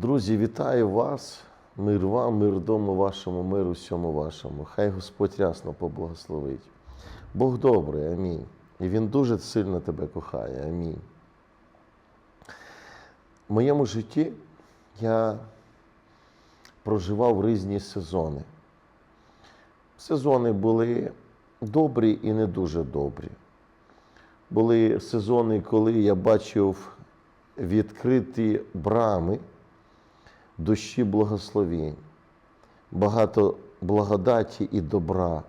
Друзі, вітаю вас. Мир вам, мир дому вашому, мир усьому вашому. Хай Господь рясно поблагословить. Бог добрий, амінь. І Він дуже сильно тебе кохає. Амінь. В моєму житті я проживав різні сезони. Сезони були добрі і не дуже добрі. Були сезони, коли я бачив відкриті брами дощі благословень, багато благодаті і добра,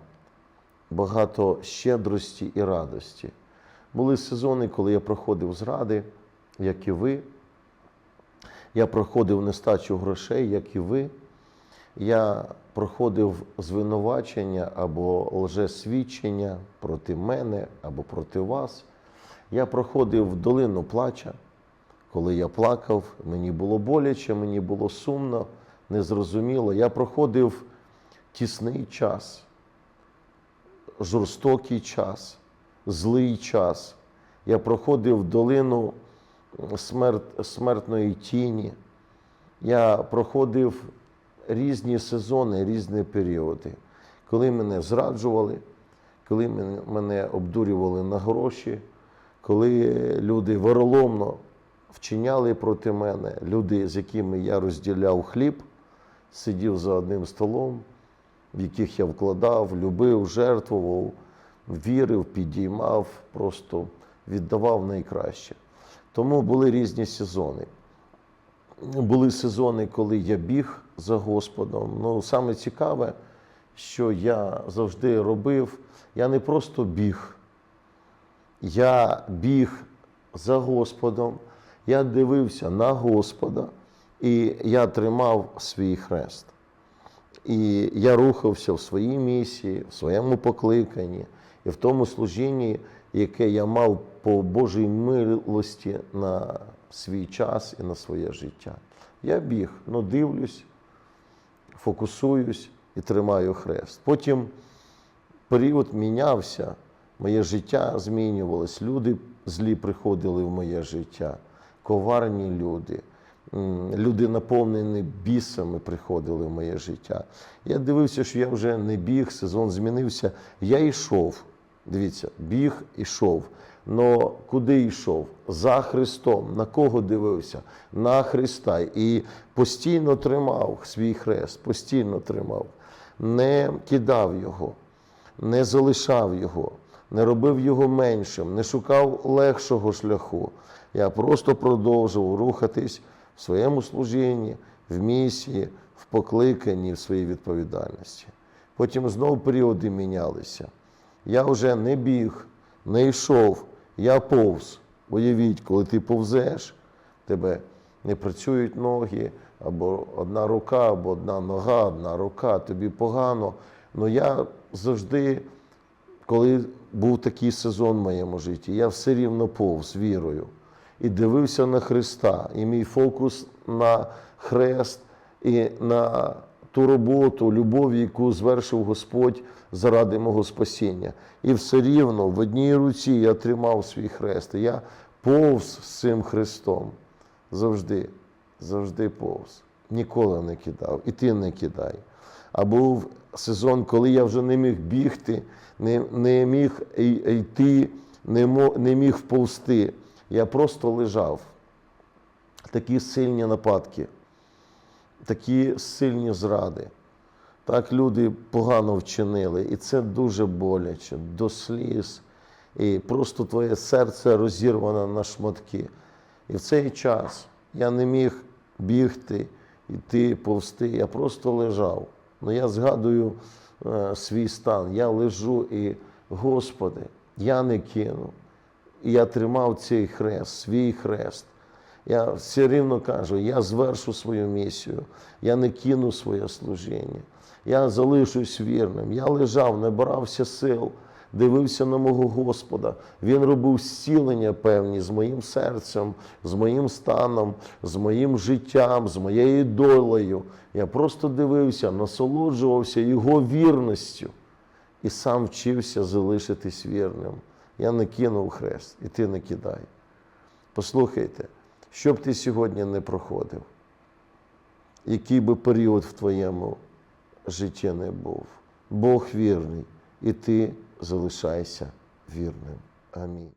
багато щедрості і радості. Були сезони, коли я проходив зради, як і ви. Я проходив нестачу грошей, як і ви. Я проходив звинувачення або лжесвідчення проти мене або проти вас. Я проходив долину плача, коли я плакав, мені було боляче, мені було сумно, незрозуміло. Я проходив тісний час, жорстокий час, злий час. Я проходив долину смерт, смертної тіні. Я проходив різні сезони, різні періоди, коли мене зраджували, коли мене, обдурювали на гроші, коли люди вороломно вчиняли проти мене, люди, з якими я розділяв хліб, сидів за одним столом, в яких я вкладав, любив, жертвував, вірив, підіймав, просто віддавав найкраще. Тому були різні сезони. Були сезони, коли я біг за Господом. Ну, саме цікаве, що я завжди робив, я не просто біг, я біг за Господом, я дивився на Господа, і я тримав свій хрест. І я рухався в своїй місії, в своєму покликанні і в тому служінні, яке я мав по Божій милості на свій час і на своє життя. Я біг, ну дивлюсь, фокусуюсь і тримаю хрест. Потім період мінявся, моє життя змінювалось, люди злі приходили в моє життя, коварні люди. Люди, наповнені бісами, приходили в моє життя. Я дивився, що я вже не біг, сезон змінився. Я йшов. Дивіться, біг ішов. Но куди йшов? За Христом. На кого дивився? На Христа. І постійно тримав свій хрест, постійно тримав, не кидав його, не залишав його, не робив його меншим, не шукав легшого шляху. Я просто продовжував рухатись в своєму служінні, в місії, в покликанні, в своїй відповідальності. Потім знову періоди мінялися. Я вже не біг, не йшов, я повз. Уявіть, коли ти повзеш, тебе не працюють ноги, або одна рука, або одна нога, одна рука, тобі погано. Ну я завжди, коли був такий сезон в моєму житті, я все рівно повз вірою і дивився на Христа. І мій фокус на хрест і на ту роботу, любов, яку звершив Господь заради мого спасіння. І все рівно в одній руці я тримав свій хрест. І я повз з цим Христом. Завжди, завжди повз. Ніколи не кидав. І ти не кидай. А був сезон, коли я вже не міг бігти, не, не міг йти, не, не міг вповзти. Я просто лежав. Такі сильні нападки, такі сильні зради. Так люди погано вчинили, і це дуже боляче, до сліз. І просто твоє серце розірване на шматки. І в цей час я не міг бігти, йти, повсти, я просто лежав. Ну я згадую е, свій стан. Я лежу і, Господи, я не кину. І я тримав цей хрест, свій хрест. Я все рівно кажу, я звершу свою місію, я не кину своє служіння, я залишусь вірним. Я лежав, набирався сил, дивився на мого Господа. Він робив зцілення певні з моїм серцем, з моїм станом, з моїм життям, з моєю долею. Я просто дивився, насолоджувався його вірністю і сам вчився залишитись вірним. Я не кинув хрест, і ти не кидай. Послухайте, що б ти сьогодні не проходив, який би період в твоєму житті не був. Бог вірний, і ти залишайся вірним. Амінь.